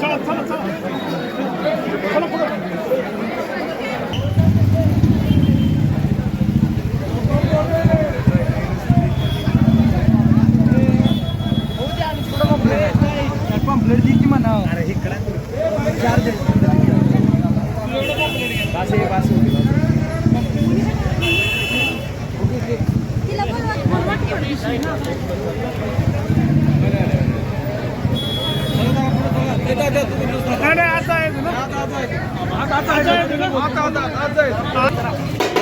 চলো চলো চলো চলো পড়ো चार दे बोलवा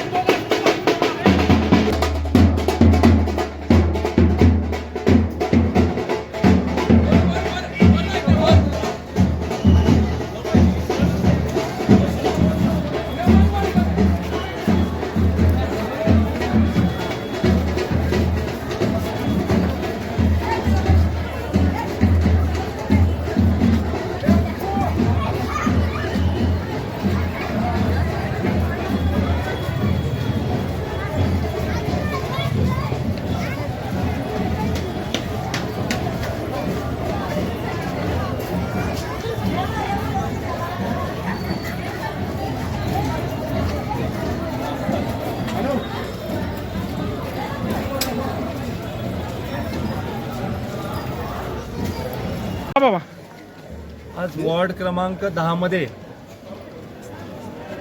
बाबा. आज वॉर्ड क्रमांक दहामध्ये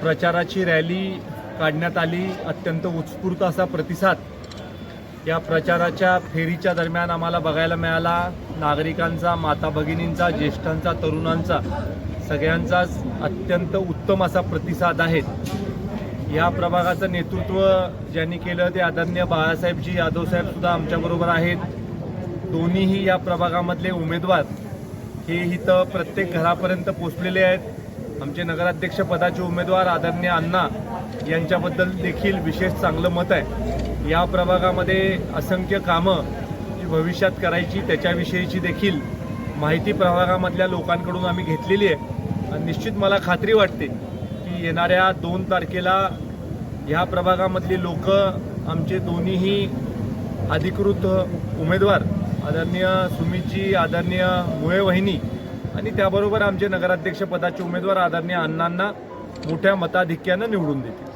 प्रचाराची रॅली काढण्यात आली. अत्यंत उत्स्फूर्त असा प्रतिसाद या प्रचाराच्या फेरीच्या दरम्यान आम्हाला बघायला मिळाला. नागरिकांचा माता भगिनींचा ज्येष्ठांचा तरुणांचा सगळ्यांचाच अत्यंत उत्तम असा प्रतिसाद आहे. या प्रभागाचं नेतृत्व ज्यांनी केलं ते आदरणीय बाळासाहेबजी यादव साहेब सुद्धा आमच्याबरोबर आहेत. दोन्हीही या प्रभागामधले उमेदवार हे इथं प्रत्येक घरापर्यंत पोचलेले आहेत. आमचे नगराध्यक्ष पदाचे उमेदवार आदरणीय अण्णा यांच्याबद्दल देखील विशेष चांगलं मत आहे. या प्रभागामध्ये असंख्य कामं जी भविष्यात करायची त्याच्याविषयीची देखील माहिती प्रभागामधल्या लोकांकडून आम्ही घेतलेली आहे. आणि निश्चित मला खात्री वाटते की येणाऱ्या दोन तारखेला ह्या प्रभागामधली लोक आमचे दोन्हीही अधिकृत उमेदवार आदरणीय सुमितजी आदरणीय मुळे वहिनी आणि त्याबरोबर आमचे नगराध्यक्षपदाचे उमेदवार आदरणीय अण्णांना मोठ्या मताधिक्यानं निवडून देतील.